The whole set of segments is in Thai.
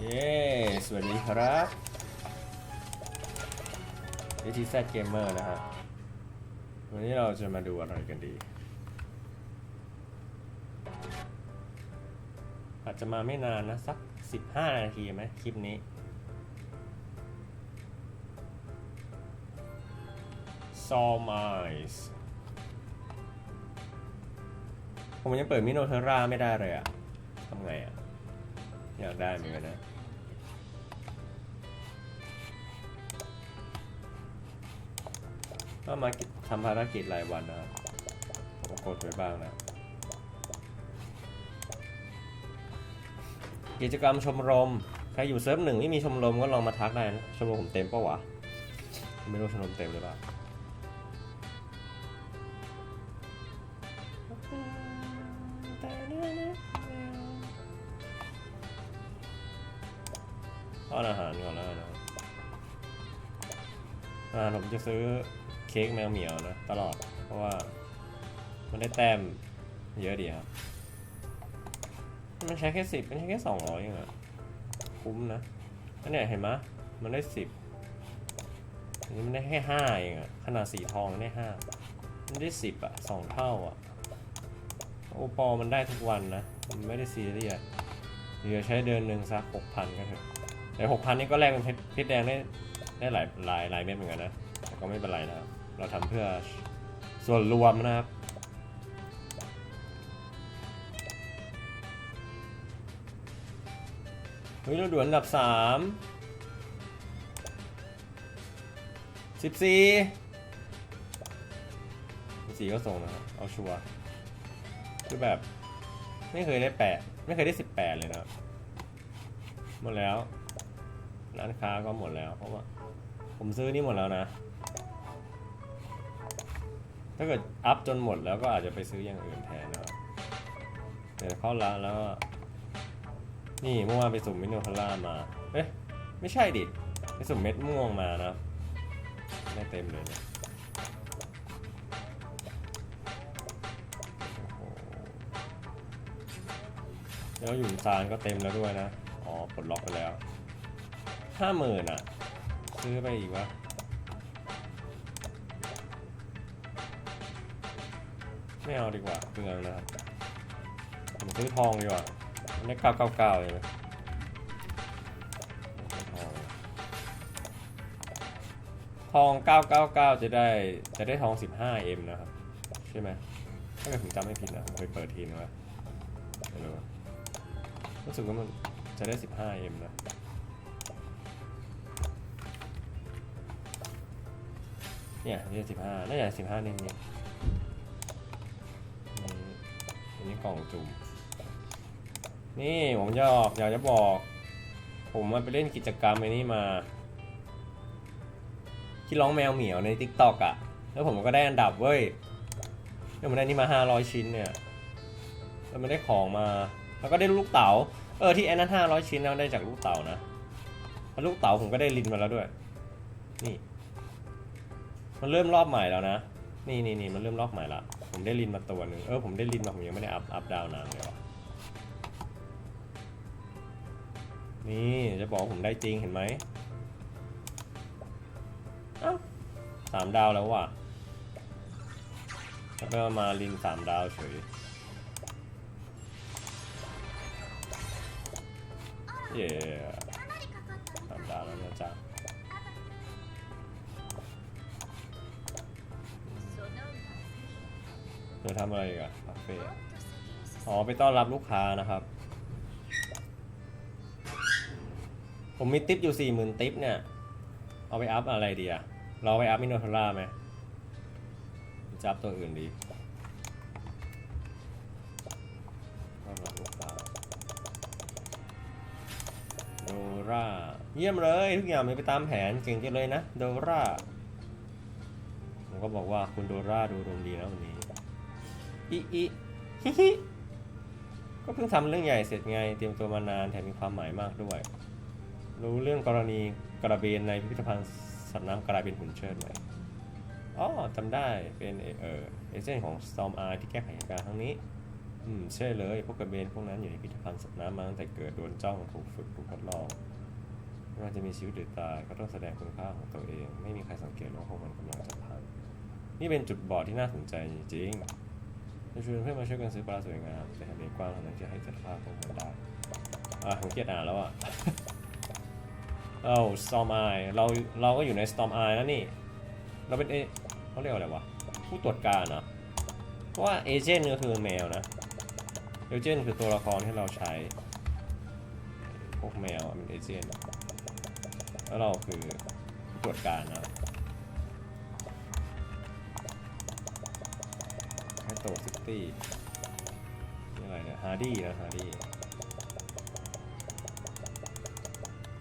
เย้สวัสดีครับวิธีแซดเกมเมอร์นะฮะ วันนี้เราจะมาดูอะไรกันดี อาจจะมาไม่นานนะ สัก 15 นาทีไหมคลิปนี้ ซอมไอส์ผมยังเปิดมิโนเทราไม่ได้เลยอะทำไงอะ อยากได้เหมือนกันนะก็มาทำภารกิจรายวันนะครับผมกดไว้บ้างนะ กิจกรรมชมรม ใครอยู่เซิร์ฟหนึ่งไม่มีชมรมก็ลองมาทักได้นะ ชมรมผมเต็มปะวะ ไม่รู้ชมรมเต็มหรือเปล่า ทานอาหารก่อนแล้วนะอาหารผมจะซื้อเค้กแมวเหมียวนะ ตลอด เพราะว่า มันได้แต้มเยอะดีครับ มันใช้แค่สิบมันใช้แค่สองร้อยเองอะคุ้มนะอันเนี้ยเห็นไหมมันได้สิบอันนี้มันได้แค่ห้าเองอะขนาดสีทองมันได้ห้ามันได้สิบอะสองเท่าอะโอปอมันได้ทุกวันนะ มันไม่ได้ซีเรียสเหลือใช้เดือนหนึ่งสักหกพันก็เถอะ แต่หกพันนี่ก็แลกเป็นเพชรแดงได้ได้หลายหลายหลายเม็ดเหมือนกันนะแต่ก็ไม่เป็นไรนะครับเราทำเพื่อส่วนรวมนะครับเฮ้ยเราด่วนอันดับสามสิบสี่สี่ก็ส่งนะครับเอาชัวร์คือแบบ ไม่เคยได้แปดไม่เคยได้สิบแปดเลยนะหมดแล้ว ร้านค้าก็หมดแล้ว เพราะว่า ผมซื้อนี่หมดแล้วนะ ถ้าเกิดอัพจนหมดแล้วก็อาจจะไปซื้ออย่างอื่นแทนนะเดี๋ยวเข้าร้านแล้ว นี่เมื่อวานไปสุ่มมิโนคาร่ามา เอ๊ะ ไม่ใช่ดิ ไปสุ่มเม็ดม่วงมานะได้เต็มเลยเนี่ยแล้วหยุนซานก็เต็มแล้วด้วยนะ อ๋อปลดล็อกไปแล้ว ห้าหมื่นอะ ซื้อไปอีกวะไม่เอาดีกว่าเปลืองนะครับผมซื้อทองดีกว่าได้เก้าเก้าเก้าเลยไหมทองเก้าเก้าเก้าจะได้จะได้ทองสิบห้าเอ็มนะครับ ใช่ไหมถ้าเกิดผมจำไม่ผิดนะผมเคยเปิดทีนึงแล้วไม่รู้รู้สึกว่ามันจะได้สิบห้าเอ็มนะ เนี่ยนี่สิบห้าน่าจะสิบห้านี่นี่อันนี้กล่องจุ่มนี่ผมจะบอกอยากจะบอก ผมมาไปเล่นกิจกรรมไอ้นี้มา ที่ร้องแมวเหมียวใน t ิ k t o k อะ แล้วผมก็ได้อันดับเว้ยแล้วมันได้นี่มาห้าร้อยชิ้นเนี่ยแล้วมันได้ของมา แล้วก็ได้ลูกเต๋าเออที่ไอ้นั้นห้าร้อยชิ้นแล้วได้จากลูกเต๋านะแล้วลูกเต๋าผมก็ได้ลินมาแล้วด้วย นี่ มันเริ่มรอบใหม่แล้วนะ นี่นี่นี่มันเริ่มรอบใหม่ละ ผมได้ลินมาตัวหนึ่งเออผมได้ลินมาผมยังไม่ได้อัพอัพดาวนางเลยวะนี่จะบอกผมได้จริงเห็นไหมเอ้าสามดาวแล้วว่ะแล้วก็มาลินสามดาวเฉยเย่ เธอทำอะไรอีกอะคาเฟ่อ๋อไปต้อนรับลูกค้านะครับ ผมมีติปอยู่สี่หมื่นติปเนี่ย เอาไปอัพอะไรดีอะเราไปอัพมิโนทาร่าไหมจะอัพตัวอื่นดีต้อนรับลูกค้าโดราเยี่ยมเลย ทุกอย่างเป็นไปตามแผนเก่งจังเลยนะ โดราผมก็บอกว่าคุณโดราดูดวงดีนะวันนี้ อีอีฮิฮิก็เพิ่งทำเรื่องใหญ่เสร็จไง เตรียมตัวมานานแถมมีความหมายมากด้วย รู้เรื่องกรณีกระเบนในพิพิธภัณฑ์สัตว์น้ำกลายเป็นหุ่นเชิดไหมอ๋อจำได้เป็นเออเอเจนต์ของ Storm Eye ที่แก้ไขเหตุการณ์ครั้งนี้ อืมใช่เลยพวกกระเบนพวกนั้นอยู่ในพิพิธภัณฑ์สัตว์น้ำมาตั้งแต่เกิดโดนจ้องถูกฝึกถูกทดลองไม่ว่าจะมีชีวิตหรือตายก็ต้องแสดงคุณค่าของตัวเอง ไม่มีใครสังเกตว่าพวกมันกำลังจะพังนี่เป็นจุดบอดที่น่าสนใจจริงๆ จะชวนเพื่อนมาช่วยกันซื้อปลาสวยงามแต่ทะเลกว้างเท่านั้นจะให้จัดภาพพวกมันได้อะผมเกียดอ่านแล้วอะเอ้า Storm Eye เราเราก็อยู่ใน Storm Eye แล้วนี่ เราเป็นเอเขาเรียกว่าอะไรวะ ผู้ตรวจการเหรอเพราะว่าเอเจนต์ก็คือแมวนะเอเจนต์คือตัวละครที่เราใช้ พวกแมวเป็นเอเจนต์แล้วเราคือผู้ตรวจการนะ โตซิตี้นี่อะไรเนี่ยฮาร์ดี้นะฮาร์ดี้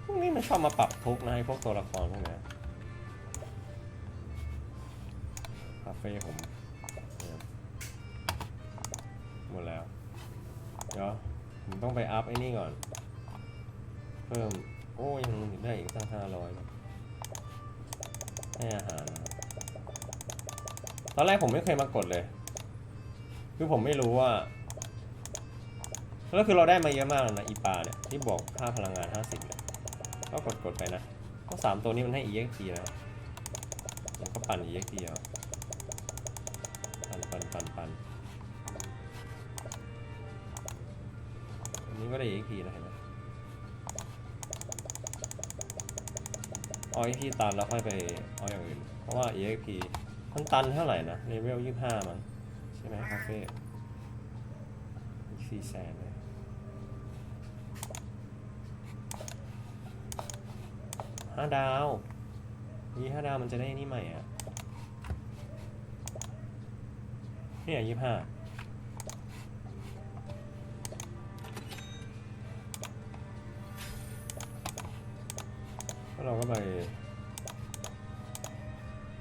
พวกนี้มันชอบมาปรับทุกนะไอ้พวกตัวละครพวกเนี้ยคาเฟ่ผมหมดแล้ว เดี๋ยวผมต้องไปอัพไอ้นี่ก่อน เพิ่ม โอ้ยังได้อีกตั้งห้าร้อยให้อาหาร ตอนแรกผมไม่เคยมากดเลย คือผมไม่รู้ว่าแล้วคือเราได้มาเยอะมากเลยนะอีปาเนี่ยที่บอกค่าพลังงาน 50เนี่ยก็กดกดๆไปนะเพราะสามตัวนี้มันให้ EXP นะผมก็ปั่น EXP เอาปั่นปั่นปั่นปั่นอันนี้ก็ได้ EXP นะเห็นไหมเอา EXP ตันแล้วค่อยไปเอาอย่างอื่น เพราะว่า EXP มันตันเท่าไหร่นะเลเวล25มั้ง ช่ไหมคาเฟ่อีกสี่แสนเลยห้าดาว ยี่ห้าดาวมันจะได้นี่ใหม่อะเนี่ยยี่ห้าเราก็ไป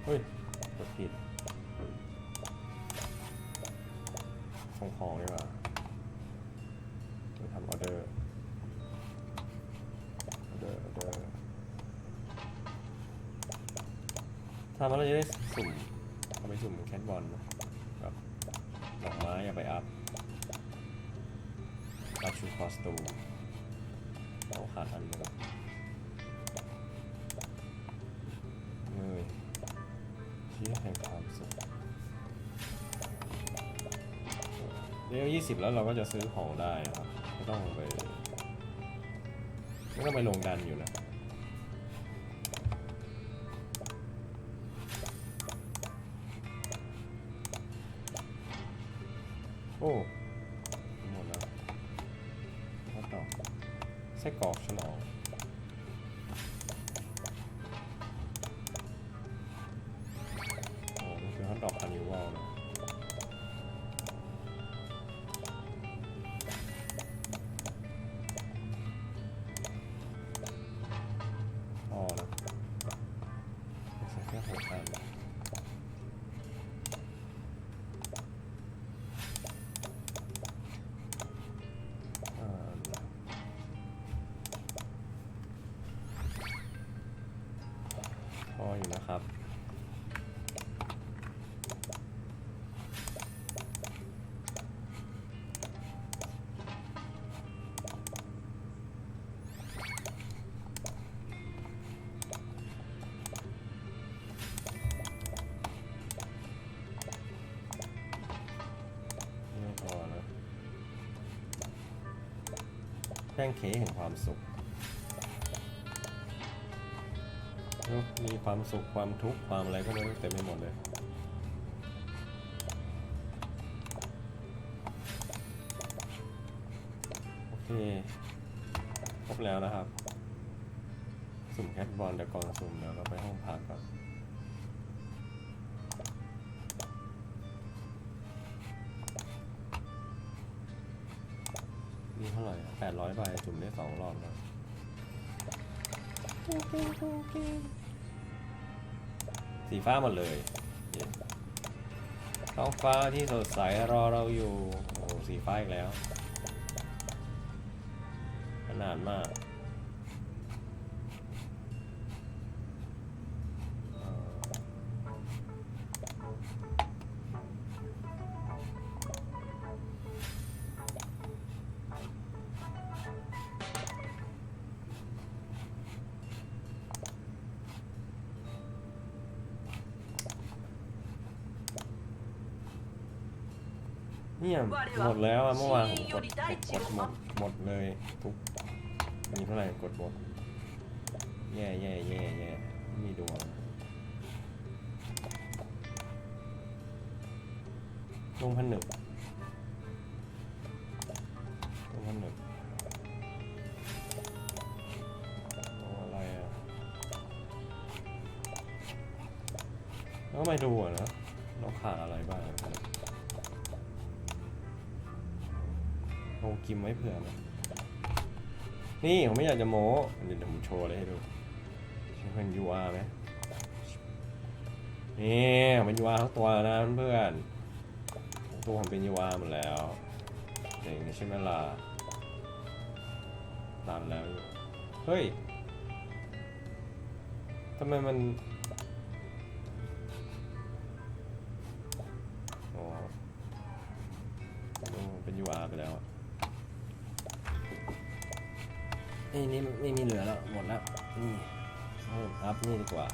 เฮ้ยกดผิด ส่งของดีกว่าไปทำออเดอร์ ออเดอร์ ออเดอร์ทำแล้วเราจะได้สุ่มเอาไปสุ่มแคทบอลนะกับดอกไม้เอาไปอัพอัพชุดคอสตูมเอาขาดทันหมดเลเวลยี่สิบแล้วเราก็จะซื้อของได้ครับไม่ต้องไปไม่ต้องไปลงดันอยู่นะโอ้หมดแล้วฮอตดอไส้กรอกฉลองโแป้งเค้กแห่งความสุขมีความสุขความทุกข์ความอะไรก็ไม่รู้เต็มไปหมดเลย มีเท่าไหร่แปดร้อยใบจุ่มได้สองรอบแล้วสีฟ้าหมดเลยเย้ท้องฟ้าที่สดใสรอเราอยู่ โอ้โหสีฟ้าอีกแล้ว ขนาดมาก หมดแล้วอะเมื่อวานผมกดกดหมดหมดเลยทุกมีเท่าไหร่กดหมดแย่แย่แย่แย่ไม่มีดวงลงพันหนึ่งลงพันหนึ่งโอ้อะไรอะแล้วไม่ดูอะนะเราขาดอะไรบ้าง ครับลงกิมไว้เผื่อนะนี่ผมไม่อยากจะโม้เดี๋ยวผมโชว์เลยให้ดูใช่เป็น UR ไหมนี่เป็น UR ทั้งตัวนะเพื่อนตัวผมเป็น UR หมดแล้วเจ๋งใช่ไหมล่ะตามแล้วอยู่เฮ้ยทำไมมันโอ๋อเป็น UR ไปแล้วอะ ไอ้นี่ไม่มีเหลือแล้วหมดแล้ว นี่เอาอัพนี่ดีกว่า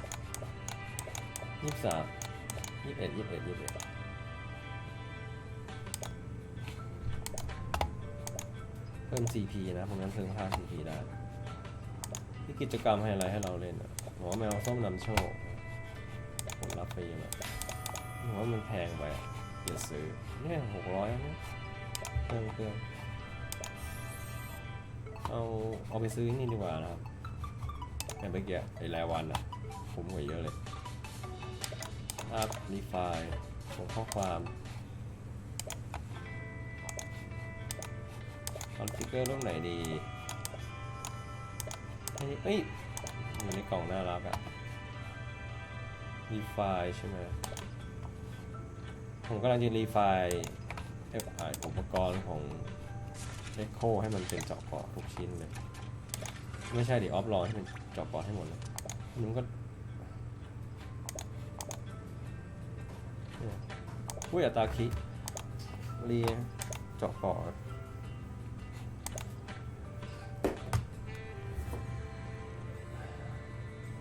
ยี่สิบสามยี่สิบเอ็ดยี่สิบเอ็ดยี่สิบเอ็ดเพิ่ม CP นะผมนั้นเพิ่มค่า CP ได้ที่กิจกรรมให้อะไรให้เราเล่นอะหมอแมวส้มนำโชค ผมรับไปเยอะผมว่ามันแพงไปอย่าซื้อเนี่ยหกร้อยนะเครื่องเครื่อง เอาเอาไปซื้อนี่ดีกว่านะครับแต่เมื่อกี้ไอ้รายวันอะคุ้มกว่าเยอะเลยอัพรีไฟล์ส่งข้อความคอนฟิกเกอร์รูปไหนดีเอ้ยอยู่ในกล่องน่ารักอะรีไฟล์ใช่ไหมผมกำลังจะรีไฟล์เอฟไออุปกรณ์ของ เ e โคให้มันเป็นเจาะเกาะทุกชิ้นเลย ไม่ใช่ดิออฟลอให้เป็นเจาะเกาะให้หมดเลยมันก็อุ้ยอัตราคิเรียเจาะเกาะ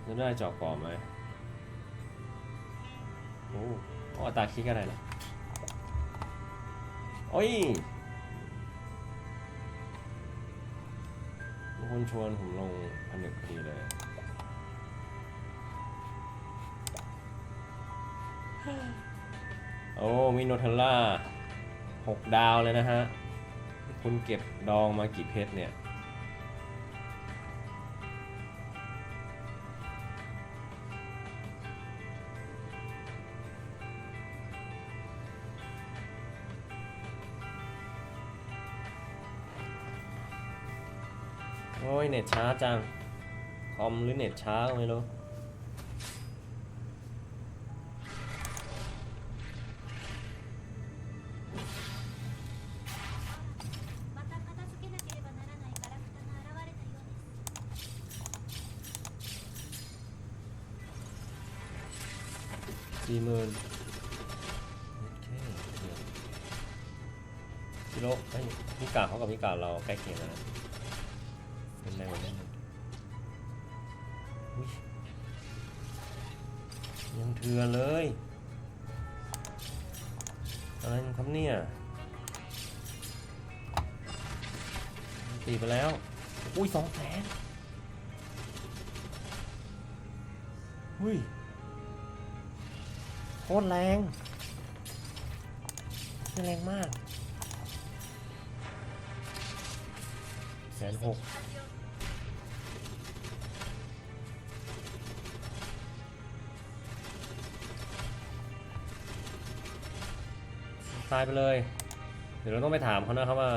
จะได้เจาะเกาะไหมโอ้อัตราคิอะไรนะโอ้ย คนชวนผมลงผนึกพอดีเลยโอ้มีโนเทลล่าหกดาวเลยนะฮะ คุณเก็บดองมากี่เพชรเนี่ย เน็ตช้าจัง คอมหรือเน็ตช้าก็ไม่รู้สี่หมื่นโอเพี่โลกไอ้พี่กาเขากับพี่กาเราใกล้เคียงกันนะื่อเลย อะไรครับเนี่ยตีไปแล้ว อุ้ยสองแสนอุ้ยโคตรแรงแรงมากแสนหก ตายไปเลย เดี๋ยวเราต้องไปถามเขานะครับว่า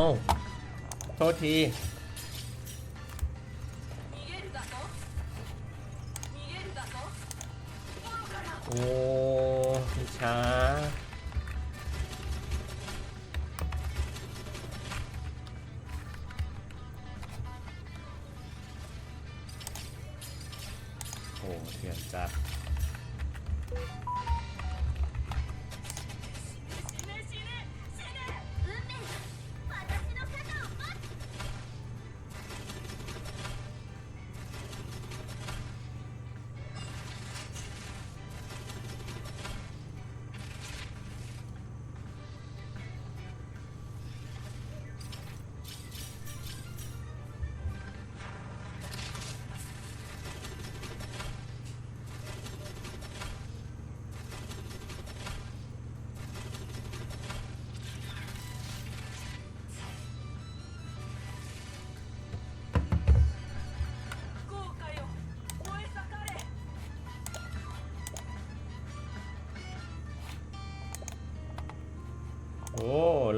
เอาโทษที โอ้ช้า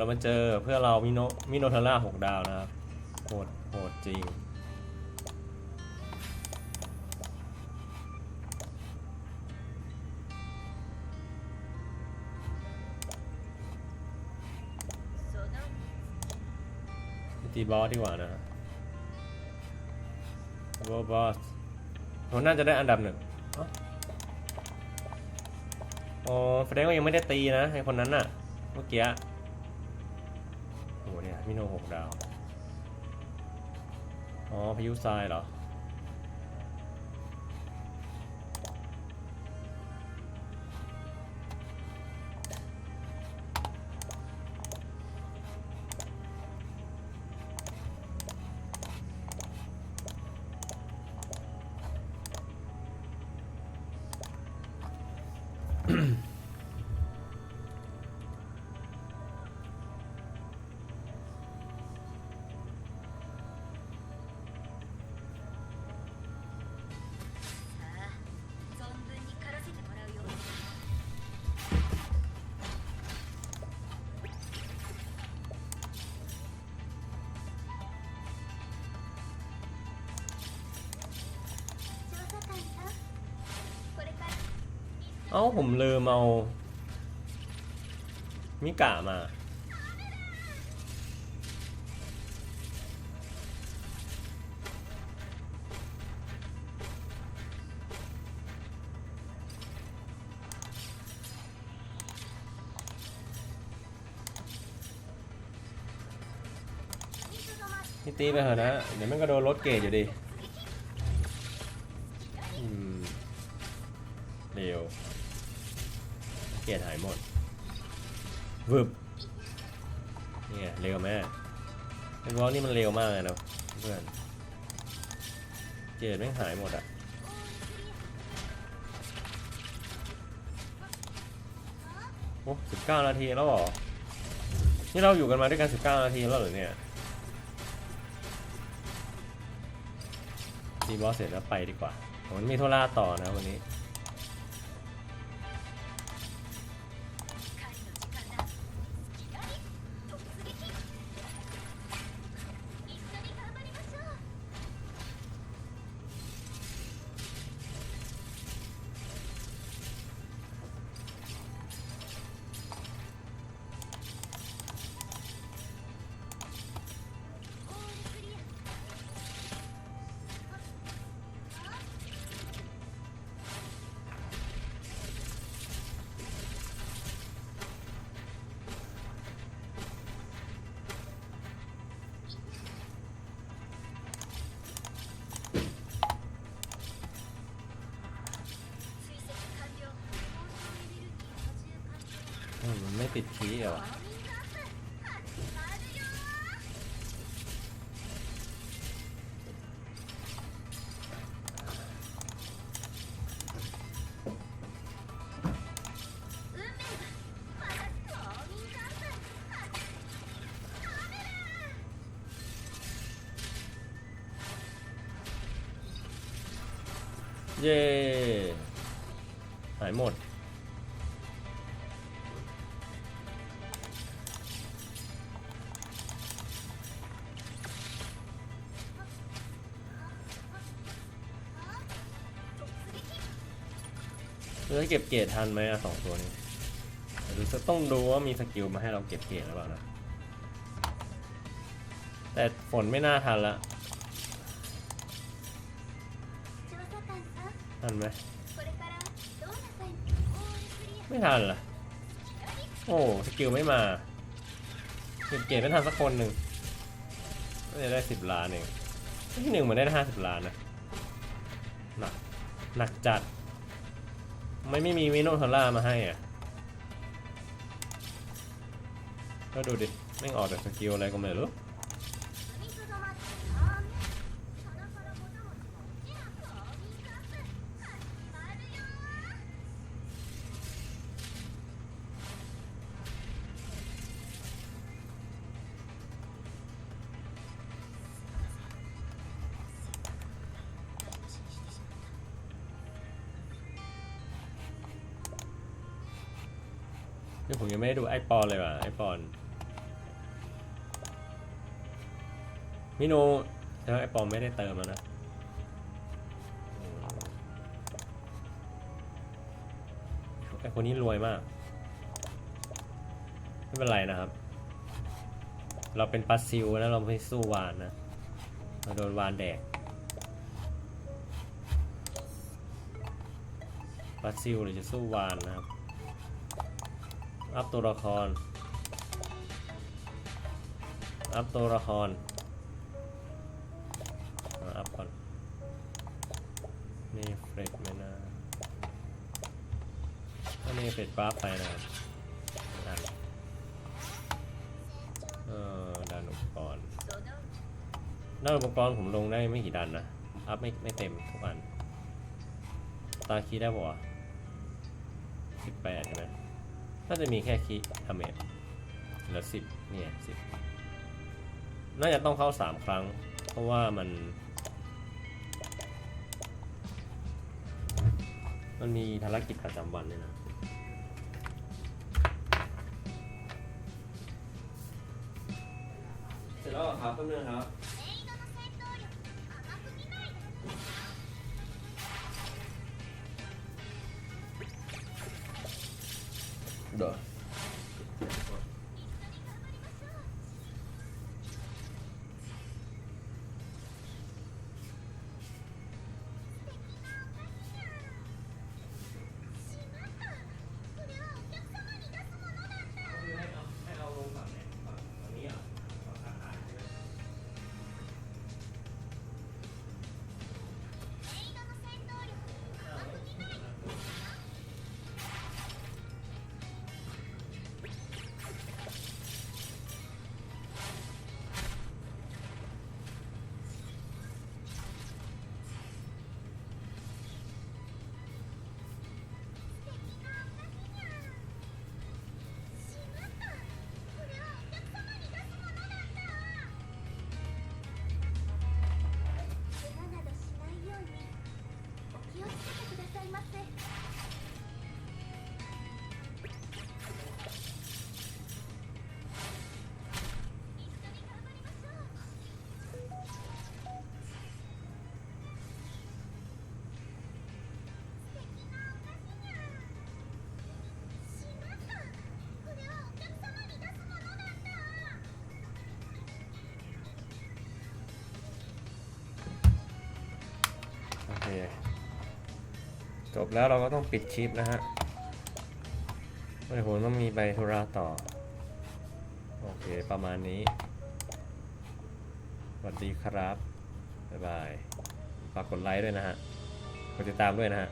เรามาเจอเพื่อเรามิโนมิโนทาร่าหกดาวนะครับโหดโหดจริง ตีบอสดีกว่านะบอสบอสผมน่าจะได้อันดับหนึ่งอ๋อแสดงว่ายังไม่ได้ตีนะไอคนนั้นน่ะ เมื่อกี้ย มิโนหกดาว อ๋อพายุทรายเหรอ เอ้าผมลืมเอา มิกะมานี่ตีไปเถอะนะ เดี๋ยวมันก็โดนรถเกตอยู่ดีเร็ว เกตหายหมดวึบเนี่ยเร็วแม่เป็นวอลนี่มันเร็วมากเลยนะเพื่อนเกตไม่หายหมดอะโอ้สิบเก้านาทีแล้วหรอ นี่เราอยู่กันมาด้วยกันสิบเก้านาทีแล้วหรือเนี่ยตีบอสเสร็จแล้วไปดีกว่าผมมีธุระต่อนะวันนี้ ปิดชี้เหรอเย้หายหมด เก็บเกรดทันไหมอะสองตัวนี้ดูต้องดูว่ามีสกิลมาให้เราเก็บเกรดหรือเปล่านะ แต่ฝนไม่น่าทันละทันไหมไม่ทันล่ะ โอ้สกิลไม่มาเก็บเกรดไม่ทันสักคนหนึ่งก็จะได้สิบล้านเองที่หนึ่งมันได้ห้าสิบล้านนะหนักหนักจัด ไม่ไม่มีมิโนทอร่ามาให้อะ ก็ดูดิไม่งออกแต่สกิลอะไรก็ไม่รู้ ไอปอนเลยว่ะไอปอนมิโนแล้วไอปอนไม่ได้เติมแล้วนะไอคนนี้รวยมาก ไม่เป็นไรนะครับ เราเป็นปัสซิลนะเราไม่สู้วานนะเราโดนวานแดกปัสซิลหรือจะสู้วานนะครับ อัพตัวละคร อัพตัวละคร อัพก่อน นี่เฟรดไม่น่าอันนี้เฟรดบ้าร์ปไปนะครับดันเออดันอุปกรณ์ด้านอุปกรณ์ผมลงได้ไม่กี่ดันนะ อัพไม่ไม่เต็มทุกอัน ตาคีได้ปะวะสิบแปดใช่ไหม น่าจะมีแค่คีย์ทาเมจเหลือสิบเนี่ยสิบน่าจะต้องเข้าสามครั้ง เพราะว่ามัน มันมีภารกิจประจำวันเนี่ยนะเสร็จแล้วครับแป๊บนึงครับ จบแล้วเราก็ต้องปิดคลิปนะฮะเดี๋ยวผมต้องมีใบธุระต่อ โอเค ประมาณนี้ สวัสดีครับ บ๊ายบาย ฝากกดไลค์ด้วยนะฮะ กดติดตามด้วยนะฮะ